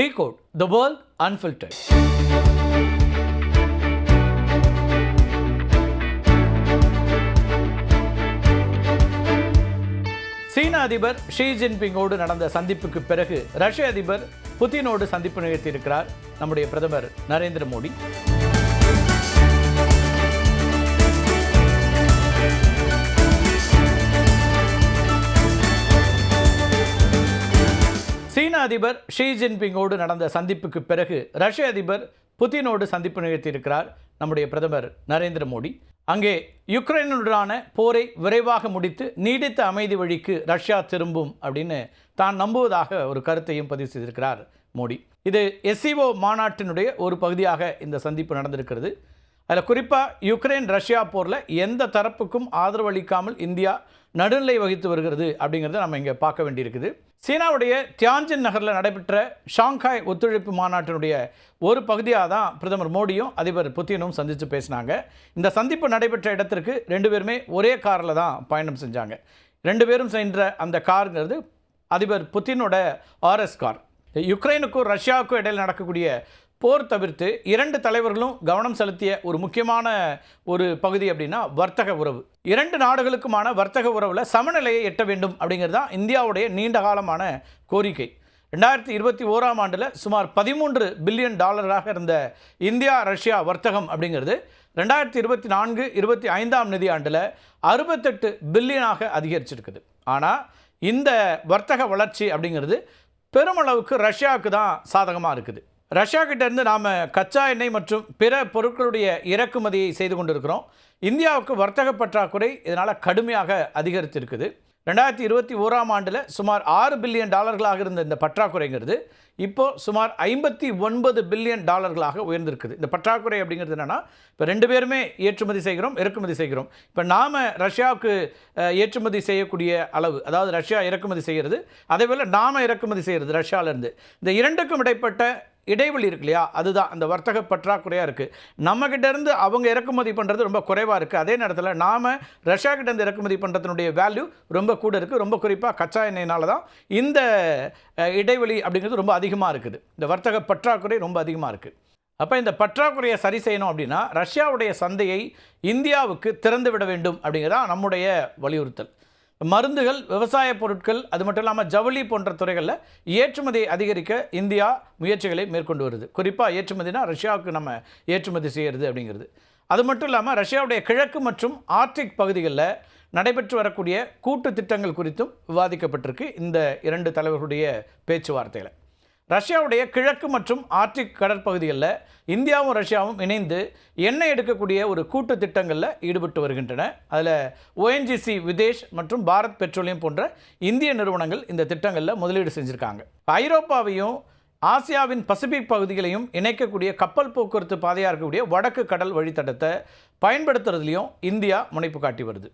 Decode the world unfiltered. சீன அதிபர் she ஜின்பிங்கோடு நடந்த சந்திப்புக்கு பிறகு ரஷ்ய அதிபர் புதினோடு சந்திப்பு நிகழ்த்தியிருக்கிறார் நம்முடைய பிரதமர் நரேந்திர மோடி அதிபர் ஷி ஜின்பிங்கோடு நடந்த சந்திப்புக்கு பிறகு ரஷ்ய அதிபர் புதினோடு சந்திப்பு நிகழ்த்தியிருக்கிறார் நம்முடைய பிரதமர் நரேந்திர மோடி. அங்கே யுக்ரைனுடனான போரை விரைவாக முடித்து நீடித்த அமைதி வழிக்கு ரஷ்யா திரும்பும் அப்படின்னு தான் நம்புவதாக ஒரு கருத்தையும் பதிவு செய்திருக்கிறார் மோடி. இது எஸ்சிஓ மாநாட்டினுடைய ஒரு பகுதியாக இந்த சந்திப்பு நடந்திருக்கிறது. அதில் குறிப்பாக யுக்ரைன் ரஷ்யா போரில் எந்த தரப்புக்கும் ஆதரவு அளிக்காமல் இந்தியா நடுநிலை வகித்து வருகிறது அப்படிங்கிறத நம்ம இங்கே பார்க்க வேண்டியிருக்குது. சீனாவுடைய தியான்ஜின் நகரில் நடைபெற்ற ஷாங்காய் ஒத்துழைப்பு மாநாட்டினுடைய ஒரு பகுதியாக தான் பிரதமர் மோடியும் அதிபர் புத்தினும் சந்தித்து பேசினாங்க. இந்த சந்திப்பு நடைபெற்ற இடத்திற்கு ரெண்டு பேருமே ஒரே காரில் தான் பயணம் செஞ்சாங்க. ரெண்டு பேரும் சென்ற அந்த காருங்கிறது அதிபர் புத்தினோட ஆர்எஸ் கார். யுக்ரைனுக்கும் ரஷ்யாவுக்கும் இடையில் நடக்கக்கூடிய போர் தவிர்த்து இரண்டு தலைவர்களும் கவனம் செலுத்திய ஒரு முக்கியமான ஒரு பகுதி அப்படின்னா வர்த்தக உறவு. இரண்டு நாடுகளுக்குமான வர்த்தக உறவில் சமநிலையை எட்ட வேண்டும் அப்படிங்கிறது தான் இந்தியாவுடைய நீண்ட காலமான கோரிக்கை. ரெண்டாயிரத்தி இருபத்தி ஓராம் ஆண்டில் சுமார் பதிமூன்று பில்லியன் டாலராக இருந்த இந்தியா ரஷ்யா வர்த்தகம் அப்படிங்கிறது ரெண்டாயிரத்தி இருபத்தி நான்கு இருபத்தி ஐந்தாம் நிதியாண்டில் அறுபத்தெட்டு பில்லியனாக அதிகரிச்சிருக்குது. ஆனால் இந்த வர்த்தக வளர்ச்சி அப்படிங்கிறது பெருமளவுக்கு ரஷ்யாவுக்கு தான் சாதகமாக இருக்குது. ரஷ்யா கிட்டேருந்து நாம் கச்சா எண்ணெய் மற்றும் பிற பொருட்களுடைய இறக்குமதியை செய்து கொண்டிருக்கிறோம். இந்தியாவுக்கு வர்த்தக பற்றாக்குறை இதனால் கடுமையாக அதிகரித்திருக்குது. ரெண்டாயிரத்தி இருபத்தி ஓராம் ஆண்டில் சுமார் ஆறு பில்லியன் டாலர்களாக இருந்த இந்த பற்றாக்குறைங்கிறது இப்போது சுமார் ஐம்பத்தி ஒன்பது பில்லியன் டாலர்களாக உயர்ந்திருக்குது. இந்த பற்றாக்குறை அப்படிங்கிறது என்னென்னா இப்போ ரெண்டு பேருமே ஏற்றுமதி செய்கிறோம் இறக்குமதி செய்கிறோம். இப்போ நாம் ரஷ்யாவுக்கு ஏற்றுமதி செய்யக்கூடிய அளவு அதாவது ரஷ்யா இறக்குமதி செய்கிறது அதே போல் நாம் இறக்குமதி செய்கிறது ரஷ்யாவிலேருந்து. இந்த இரண்டுக்கும் இடைப்பட்ட இடைவெளி இருக்கு இல்லையா? அதுதான். அந்த வர்த்தக பற்றாக்குறையாக இருக்குது நம்மக்கிட்டேருந்து அவங்க இறக்குமதி பண்ணுறது ரொம்ப குறைவாக இருக்குது அதே நேரத்தில் நாம் ரஷ்யா இருந்து இறக்குமதி பண்ணுறதுனுடைய வேல்யூ ரொம்ப கூட இருக்குது ரொம்ப குறிப்பாக கச்சா எண்ணெயினால தான் இந்த இடைவெளி அப்படிங்கிறது ரொம்ப அதிகமாக இருக்குது. இந்த வர்த்தக பற்றாக்குறை ரொம்ப அதிகமாக இருக்குது அப்போ இந்த பற்றாக்குறையை சரி செய்யணும் அப்படின்னா ரஷ்யாவுடைய சந்தையை இந்தியாவுக்கு திறந்து விட வேண்டும் அப்படிங்கிறதா நம்முடைய வலியுறுத்தல். மருந்துகள் விவசாய பொருட்கள் அது மட்டும் இல்லாமல் ஜவுளி போன்ற துறைகளில் ஏற்றுமதியை அதிகரிக்க இந்தியா முயற்சிகளை மேற்கொண்டு வருது. குறிப்பாக ஏற்றுமதினா ரஷ்யாவுக்கு நம்ம ஏற்றுமதி செய்கிறது அப்படிங்கிறது. அது மட்டும் இல்லாமல் ரஷ்யாவுடைய கிழக்கு மற்றும் ஆர்டிக் பகுதிகளில் நடைபெற்று வரக்கூடிய கூட்டு திட்டங்கள் குறித்தும் விவாதிக்கப்பட்டிருக்கு இந்த இரண்டு தலைவர்களுடைய பேச்சுவார்த்தையில். ரஷ்யாவுடைய கிழக்கு மற்றும் ஆர்டிக் கடற்பகுதிகளில் இந்தியாவும் ரஷ்யாவும் இணைந்து எண்ணெய் எடுக்கக்கூடிய ஒரு கூட்டு திட்டங்களில் ஈடுபட்டு வருகின்றன. அதில் ஓஎன்ஜிசி விதேஷ் மற்றும் பாரத் பெட்ரோலியம் போன்ற இந்திய நிறுவனங்கள் இந்த திட்டங்களில் முதலீடு செஞ்சுருக்காங்க. ஐரோப்பாவையும் ஆசியாவின் பசிபிக் பகுதிகளையும் இணைக்கக்கூடிய கப்பல் போக்குவரத்து பாதையாக இருக்கக்கூடிய வடக்கு கடல் வழித்தடத்தை பயன்படுத்துறதுலையும் இந்தியா முனைப்பு காட்டி வருது.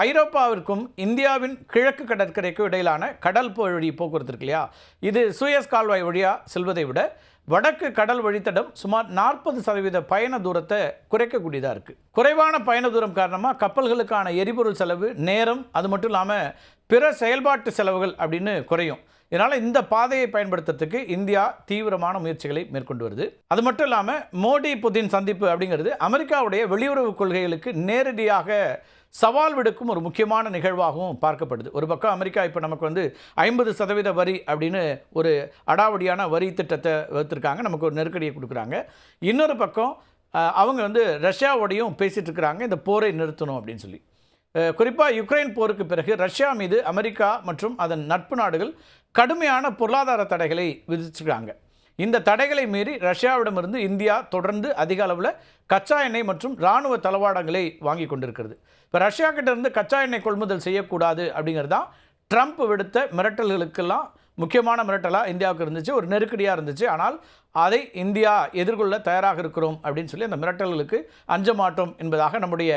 ஐரோப்பாவிற்கும் இந்தியாவின் கிழக்கு கடற்கரைக்கும் இடையிலான கடல் வழி போக்குவரத்து இருக்கு இல்லையா? இது சுயஸ் கால்வாய் வழியாக செல்வதை விட வடக்கு கடல் வழித்தடம் சுமார் நாற்பது சதவீத பயண தூரத்தை குறைக்கக்கூடியதாக இருக்குது குறைவான பயண தூரம் காரணமாக கப்பல்களுக்கான எரிபொருள் செலவு நேரம் அது மட்டும் இல்லாமல் பிற செயல்பாட்டு செலவுகள் அப்படின்னு குறையும். இதனால் இந்த பாதையை பயன்படுத்துறதுக்கு இந்தியா தீவிரமான முயற்சிகளை மேற்கொண்டு வருது. அது மட்டும் இல்லாமல் மோடி புதின் சந்திப்பு அப்படிங்கிறது அமெரிக்காவுடைய வெளியுறவு கொள்கைகளுக்கு நேரடியாக சவால் விடுக்கும் ஒரு முக்கியமான நிகழ்வாகவும் பார்க்கப்படுது. ஒரு பக்கம் அமெரிக்கா இப்போ நமக்கு வந்து ஐம்பது சதவீத வரி அப்படின்னு ஒரு அடாவடியான வரி திட்டத்தை வகுத்திருக்காங்க. நமக்கு ஒரு நெருக்கடியை கொடுக்குறாங்க. இன்னொரு பக்கம் அவங்க வந்து ரஷ்யாவோடையும் பேசிகிட்டு இருக்கிறாங்க. இந்த போரை நிறுத்தணும் அப்படின்னு சொல்லி. குறிப்பாக யுக்ரைன் போருக்கு பிறகு ரஷ்யா மீது அமெரிக்கா மற்றும் அதன் நட்பு நாடுகள் கடுமையான பொருளாதார தடைகளை விதிச்சுக்கிறாங்க இந்த தடைகளை மீறி ரஷ்யாவிடமிருந்து இந்தியா தொடர்ந்து அதிக அளவில் கச்சா எண்ணெய் மற்றும் இராணுவ தளவாடங்களை வாங்கி கொண்டிருக்கிறது. இப்போ ரஷ்யா கிட்டேருந்து கச்சா எண்ணெய் கொள்முதல் செய்யக்கூடாது அப்படிங்கிறது தான் ட்ரம்ப் விடுத்த மிரட்டல்களுக்கெல்லாம் முக்கியமான மிரட்டலாக இந்தியாவுக்கு இருந்துச்சு ஒரு நெருக்கடியாக இருந்துச்சு. ஆனால் அதை இந்தியா எதிர்கொள்ள தயாராக இருக்கிறோம் அப்படின்னு சொல்லி அந்த மிரட்டல்களுக்கு அஞ்ச மாட்டோம் என்பதாக நம்முடைய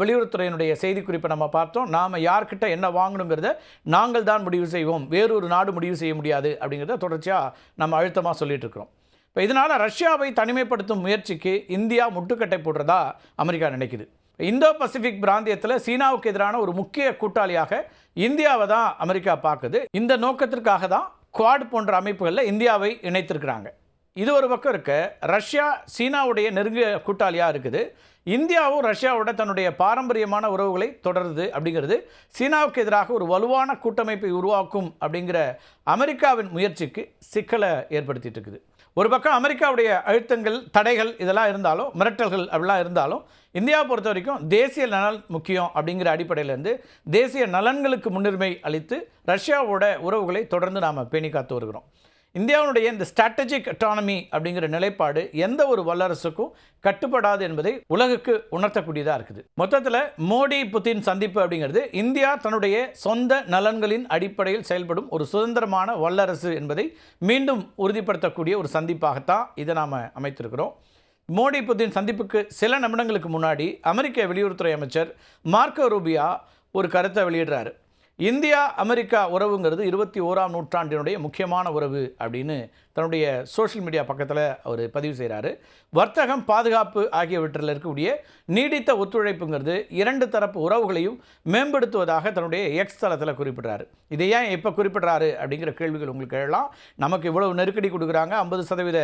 வெளியுறவுத்துறையினுடைய செய்திக்குறிப்பை நம்ம பார்த்தோம். நாம் யார்கிட்ட என்ன வாங்கணுங்கிறத நாங்கள் தான் முடிவு செய்வோம். வேறொரு நாடு முடிவு செய்ய முடியாது அப்படிங்கிறத தொடர்ச்சியாக நம்ம அழுத்தமாக சொல்லிட்டு இருக்கிறோம். இப்போ இதனால் ரஷ்யாவை தனிமைப்படுத்தும் முயற்சிக்கு இந்தியா முட்டுக்கட்டை போடுறதா அமெரிக்கா நினைக்குது. இந்தோ பசிபிக் பிராந்தியத்தில் சீனாவுக்கு எதிரான ஒரு முக்கிய கூட்டாளியாக இந்தியாவை தான் அமெரிக்கா பார்க்குது. இந்த நோக்கத்திற்காக தான் குவாட் போன்ற அமைப்புகளில் இந்தியாவை இணைத்திருக்கிறாங்க. இது ஒரு பக்கம் இருக்க. ரஷ்யா சீனாவுடைய நெருங்கிய கூட்டாளியாக இருக்குது. இந்தியாவும் ரஷ்யாவோட தன்னுடைய பாரம்பரியமான உறவுகளை தொடருது அப்படிங்கிறது. சீனாவுக்கு எதிராக ஒரு வலுவான கூட்டமைப்பை உருவாக்கும் அப்படிங்கிற அமெரிக்காவின் முயற்சிக்கு சிக்கலை ஏற்படுத்திட்டு இருக்குது. ஒரு பக்கம் அமெரிக்காவுடைய அழுத்தங்கள் தடைகள் இதெல்லாம் இருந்தாலும் மிரட்டல்கள் அப்படிலாம் இருந்தாலும் இந்தியாவை பொறுத்த வரைக்கும் தேசிய நலன் முக்கியம் அப்படிங்கிற அடிப்படையிலேருந்து தேசிய நலன்களுக்கு முன்னுரிமை அளித்து ரஷ்யாவோட உறவுகளை தொடர்ந்து நாம் பேணி காத்து வருகிறோம். இந்தியாவுடைய இந்த ஸ்ட்ராட்டஜிக் அட்டானமி அப்படிங்கிற நிலைப்பாடு எந்த ஒரு வல்லரசுக்கும் கட்டுப்படாது என்பதை உலகுக்கு உணர்த்தக்கூடியதாக இருக்குது. மொத்தத்தில் மோடி புத்தின் சந்திப்பு அப்படிங்கிறது இந்தியா தன்னுடைய சொந்த நலன்களின் அடிப்படையில் செயல்படும் ஒரு சுதந்திரமான வல்லரசு என்பதை மீண்டும் உறுதிப்படுத்தக்கூடிய ஒரு சந்திப்பாகத்தான் இதை நாம் அமைத்திருக்கிறோம். மோடி புத்தின் சந்திப்புக்கு சில நிமிடங்களுக்கு முன்னாடி அமெரிக்க வெளியுறவுத்துறை அமைச்சர் மார்க்கோ ரூபியா ஒரு கருத்தை வெளியிடுறாரு. இந்தியா அமெரிக்கா உறவுங்கிறது இருபத்தி ஓராம் நூற்றாண்டினுடைய முக்கியமான உறவு அப்படின்னு தன்னுடைய சோஷியல் மீடியா பக்கத்தில் அவர் பதிவு செய்கிறாரு வர்த்தகம் பாதுகாப்பு ஆகியவற்றில் இருக்கக்கூடிய நீடித்த ஒத்துழைப்புங்கிறது இரண்டு தரப்பு உறவுகளையும் மேம்படுத்துவதாக தன்னுடைய எக்ஸ் தளத்தில் குறிப்பிட்றாரு. இதை ஏன் எப்போ குறிப்பிட்றாரு அப்படிங்கிற கேள்விகள் உங்களுக்கு எழலாம். நமக்கு இவ்வளவு நெருக்கடி கொடுக்குறாங்க. ஐம்பது சதவீத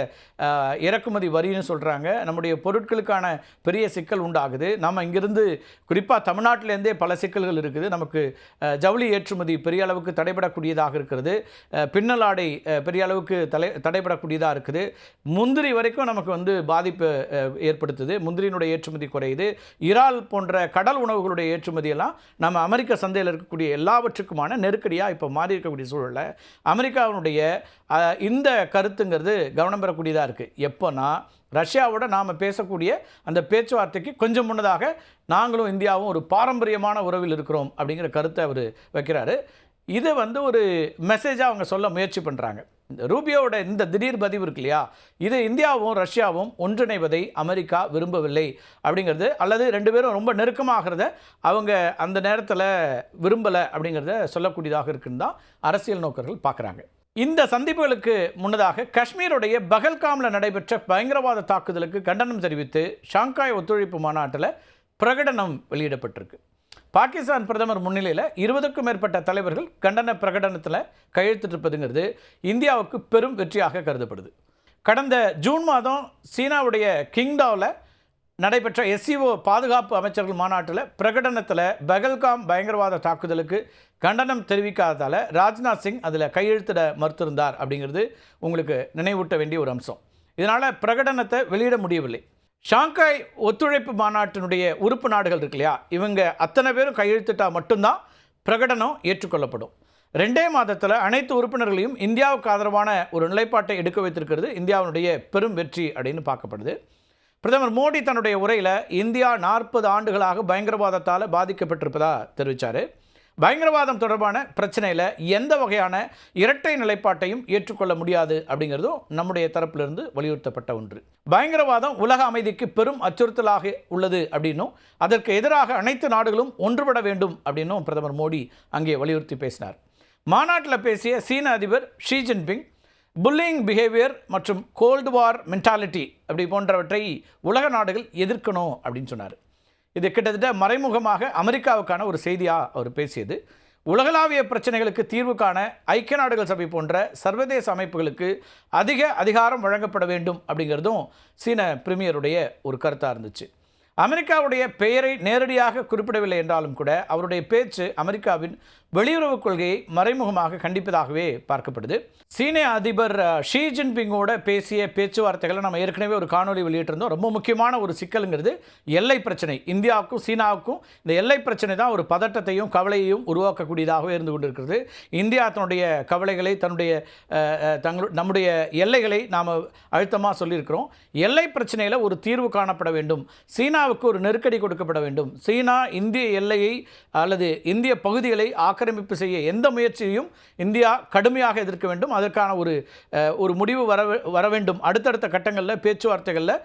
இறக்குமதி வரின்னு சொல்கிறாங்க நம்முடைய பொருட்களுக்கான பெரிய சிக்கல் உண்டாகுது. நம்ம இங்கிருந்து குறிப்பாக தமிழ்நாட்டிலேருந்தே பல சிக்கல்கள் இருக்குது. நமக்கு ஜவுளி ஜவுளி ஏற்றுமதி பெரிய அளவுக்கு தடைபடக்கூடியதாக இருக்கிறது பின்னலாடை பெரிய அளவுக்கு தலை தடைபடக்கூடியதாக இருக்குது. முந்திரி வரைக்கும் நமக்கு வந்து பாதிப்பு ஏற்படுத்துது. முந்திரியினுடைய ஏற்றுமதி குறையுது. இறால் போன்ற கடல் உணவுகளுடைய ஏற்றுமதி எல்லாம் நம்ம அமெரிக்க சந்தையில் இருக்கக்கூடிய எல்லாவற்றுக்குமான நெருக்கடியாக இப்போ மாறி இருக்கக்கூடிய சூழலில் அமெரிக்காவினுடைய இந்த கருத்துங்கிறது கவனம் பெறக்கூடியதாக இருக்குது எப்போனா ரஷ்யாவோட நாம் பேசக்கூடிய அந்த பேச்சுவார்த்தைக்கு கொஞ்சம் முன்னதாக நாங்களும் இந்தியாவும் ஒரு பாரம்பரியமான உறவில் இருக்கிறோம் அப்படிங்கிற கருத்தை அவர் வைக்கிறாரு. இதை வந்து ஒரு மெசேஜாக அவங்க சொல்ல முயற்சி பண்ணுறாங்க இந்த ரூபியோட இந்த திடீர் பதிவு இருக்கு இல்லையா? இது இந்தியாவும் ரஷ்யாவும் ஒன்றிணைவதை அமெரிக்கா விரும்பவில்லை அப்படிங்கிறது அல்லது ரெண்டு பேரும் ரொம்ப நெருக்கமாகிறத அவங்க அந்த நேரத்தில் விரும்பலை அப்படிங்கிறத சொல்லக்கூடியதாக இருக்குன்னு தான் அரசியல் நோக்கர்கள் பார்க்குறாங்க இந்த சந்திப்புகளுக்கு முன்னதாக காஷ்மீருடைய பகல்காமில் நடைபெற்ற பயங்கரவாத தாக்குதலுக்கு கண்டனம் தெரிவித்து ஷாங்காய் ஒத்துழைப்பு மாநாட்டில் பிரகடனம் வெளியிடப்பட்டிருக்கு. பாகிஸ்தான் பிரதமர் முன்னிலையில் இருபதுக்கும் மேற்பட்ட தலைவர்கள் கண்டன பிரகடனத்தில் கையெழுத்திட்டிருப்பதுங்கிறது இந்தியாவுக்கு பெரும் வெற்றியாக கருதப்படுது. கடந்த ஜூன் மாதம் சீனாவுடைய கிங்டாவில் நடைபெற்ற எஸ்சிஓ பாதுகாப்பு அமைச்சர்கள் மாநாட்டில் பிரகடனத்தில் பகல்காம் பயங்கரவாத தாக்குதலுக்கு கண்டனம் தெரிவிக்காததால் ராஜ்நாத் சிங் அதில் கையெழுத்திட மறுத்திருந்தார் அப்படிங்கிறது உங்களுக்கு நினைவூட்ட வேண்டிய ஒரு அம்சம். இதனால் பிரகடனத்தை வெளியிட முடியவில்லை. ஷாங்காய் ஒத்துழைப்பு மாநாட்டினுடைய உறுப்பு நாடுகள் இருக்கு இல்லையா? இவங்க அத்தனை பேரும் கையெழுத்திட்டால் மட்டும்தான் பிரகடனம் ஏற்றுக்கொள்ளப்படும். ரெண்டே மாதத்தில் அனைத்து உறுப்பினர்களையும் இந்தியாவுக்கு ஆதரவான ஒரு நிலைப்பாட்டை எடுக்க வைத்திருக்கிறது இந்தியாவினுடைய பெரும் வெற்றி அப்படின்னு பார்க்கப்படுது. பிரதமர் மோடி தன்னுடைய உரையில் இந்தியா நாற்பது ஆண்டுகளாக பயங்கரவாதத்தால் பாதிக்கப்பட்டிருப்பதாக தெரிவித்தார் பயங்கரவாதம் தொடர்பான பிரச்சனையில் எந்த வகையான இரட்டை நிலைப்பாட்டையும் ஏற்றுக்கொள்ள முடியாது அப்படிங்கிறதும் நம்முடைய தரப்பிலிருந்து வலியுறுத்தப்பட்ட ஒன்று. பயங்கரவாதம் உலக அமைதிக்கு பெரும் அச்சுறுத்தலாக உள்ளது அப்படின்னும் அதற்கு எதிராக அனைத்து நாடுகளும் ஒன்றுபட வேண்டும் அப்படின்னும் பிரதமர் மோடி அங்கே வலியுறுத்தி பேசினார். மாநாட்டில் பேசிய சீன அதிபர் ஷி ஜின்பிங் புல்லிங் பிஹேவியர் மற்றும் கோல்டு வார் மென்டாலிட்டி அப்படி போன்றவற்றை உலக நாடுகள் எதிர்க்கணும் அப்படின்னு சொன்னார். இது கிட்டத்தட்ட மறைமுகமாக அமெரிக்காவுக்கான ஒரு செய்தியாக அவர் பேசியது. உலகளாவிய பிரச்சனைகளுக்கு தீர்வு காண ஐக்கிய நாடுகள் சபை போன்ற சர்வதேச அமைப்புகளுக்கு அதிக அதிகாரம் வழங்கப்பட வேண்டும் அப்படிங்கிறதும் சீன பிரீமியருடைய ஒரு கருத்தாக இருந்துச்சு. அமெரிக்காவுடைய பெயரை நேரடியாக குறிப்பிடவில்லை என்றாலும் கூட அவருடைய பேச்சு அமெரிக்காவின் வெளியுறவுக் கொள்கையை மறைமுகமாக கண்டிப்பதாகவே பார்க்கப்படுது. சீன அதிபர் அஹ், ஷி ஜின்பிங்கோட பேசிய பேச்சுவார்த்தைகளை நம்ம ஏற்கனவே ஒரு காணொளி வெளியிட்டிருந்தோம். ரொம்ப முக்கியமான ஒரு சிக்கலுங்கிறது எல்லை பிரச்சனை. இந்தியாவுக்கும் சீனாவுக்கும் இந்த எல்லை பிரச்சனை தான் ஒரு பதட்டத்தையும் கவலையையும் உருவாக்கக்கூடியதாகவே இருந்து கொண்டிருக்கிறது. இந்தியா தன்னுடைய கவலைகளை தன்னுடைய அஹ், தங்களு நம்முடைய எல்லைகளை நாம் அழுத்தமாக சொல்லியிருக்கிறோம். எல்லை பிரச்சனையில் ஒரு தீர்வு காணப்பட வேண்டும். சீனாவுக்கு ஒரு நெருக்கடி கொடுக்கப்பட வேண்டும். சீனா இந்திய எல்லையை அல்லது இந்திய பகுதிகளை ஆக்கிரமிப்பு செய்ய எந்த முயற்சியையும் இந்தியா கடுமையாக எதிர்க்க வேண்டும். அதற்கான ஒரு ஒரு முடிவு வர வர வேண்டும். அடுத்தடுத்த கட்டங்களில் பேச்சுவார்த்தைகளில்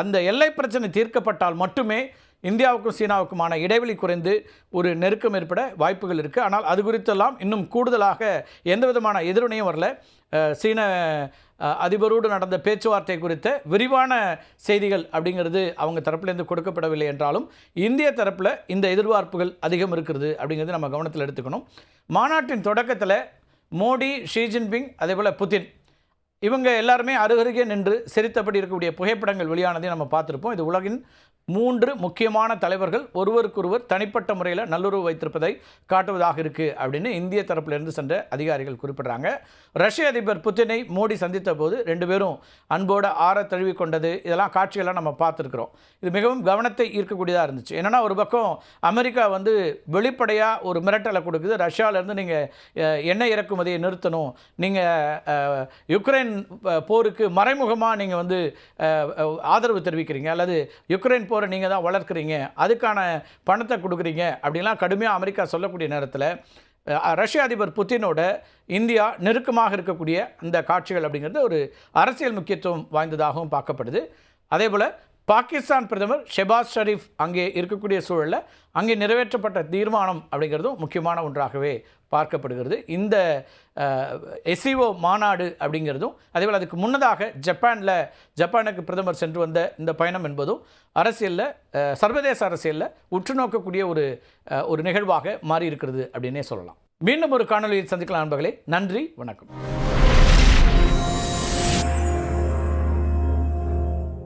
அந்த எல்லை பிரச்சனை தீர்க்கப்பட்டால் மட்டுமே இந்தியாவுக்கும் சீனாவுக்குமான இடைவெளி குறைந்து ஒரு நெருக்கம் ஏற்பட வாய்ப்புகள் இருக்குது ஆனால் அது குறித்தெல்லாம் இன்னும் கூடுதலாக எந்த விதமான எதிர்வினையும் வரல சீன அதிபரோடு நடந்த பேச்சுவார்த்தை குறித்த விரிவான செய்திகள் அப்படிங்கிறது அவங்க தரப்புலேருந்து கொடுக்கப்படவில்லை என்றாலும் இந்திய தரப்பில் இந்த எதிர்பார்ப்புகள் அதிகம் இருக்கிறது அப்படிங்கிறது நம்ம கவனத்தில் எடுத்துக்கணும். மாநாட்டின் தொடக்கத்தில் மோடி ஷி ஜின்பிங் அதே போல் புதின் இவங்க எல்லாருமே அருகருகே நின்று சிரித்தபடி இருக்கக்கூடிய புகைப்படங்கள் வெளியானதை நம்ம பார்த்துருப்போம். இது உலகின் மூன்று முக்கியமான தலைவர்கள் ஒருவருக்கொருவர் தனிப்பட்ட முறையில் நல்லுறவு வைத்திருப்பதை காட்டுவதாக இருக்குது அப்படின்னு இந்திய தரப்பிலிருந்து சென்ற அதிகாரிகள் குறிப்பிடுறாங்க. ரஷ்ய அதிபர் புத்தினை மோடி சந்தித்த போது ரெண்டு பேரும் அன்போடு ஆற தழுவி கொண்டது இதெல்லாம் காட்சிகள்லாம் நம்ம பார்த்துருக்குறோம். இது மிகவும் கவனத்தை ஈர்க்கக்கூடியதாக இருந்துச்சு. என்னென்னா ஒரு பக்கம் அமெரிக்கா வந்து வெளிப்படையாக ஒரு மிரட்டலை கொடுக்குது. ரஷ்யாவிலேருந்து நீங்கள் எண்ணெய் இறக்குமதியை நிறுத்தணும். நீங்கள் யுக்ரைன் போருக்கு மறைமுகமாக நீங்கள் வந்து ஆதரவு தெரிவிக்கிறீங்க. அல்லது யுக்ரைன் போகிற நீங்கள் தான் வளர்க்குறீங்க அதுக்கான பணத்தை கொடுக்குறீங்க அப்படிலாம் கடுமையாக அமெரிக்கா சொல்லக்கூடிய நேரத்தில் ரஷ்ய அதிபர் புத்தினோட இந்தியா நெருக்கமாக இருக்கக்கூடிய அந்த காட்சிகள் அப்படிங்கிறது ஒரு அரசியல் முக்கியத்துவம் வாய்ந்ததாகவும் பார்க்கப்படுது. அதே போல் பாகிஸ்தான் பிரதமர் ஷெபாஸ் ஷரீஃப் அங்கே இருக்கக்கூடிய சூழலில் அங்கே நிறைவேற்றப்பட்ட தீர்மானம் அப்படிங்கிறதும் முக்கியமான ஒன்றாகவே பார்க்கப்படுகிறது. இந்த எஸ்சிஓ மாநாடு அப்படிங்கிறதும் அதேபோல் அதுக்கு முன்னதாக ஜப்பானில் ஜப்பானுக்கு பிரதமர் சென்று வந்த இந்த பயணம் என்பதும் அரசியலில் சர்வதேச அரசியலில் உற்று நோக்கக்கூடிய ஒரு ஒரு நிகழ்வாக மாறி இருக்கிறது அப்படின்னே சொல்லலாம். மீண்டும் ஒரு காணொலியில் சந்திக்கலாம் நண்பர்களே. நன்றி வணக்கம்.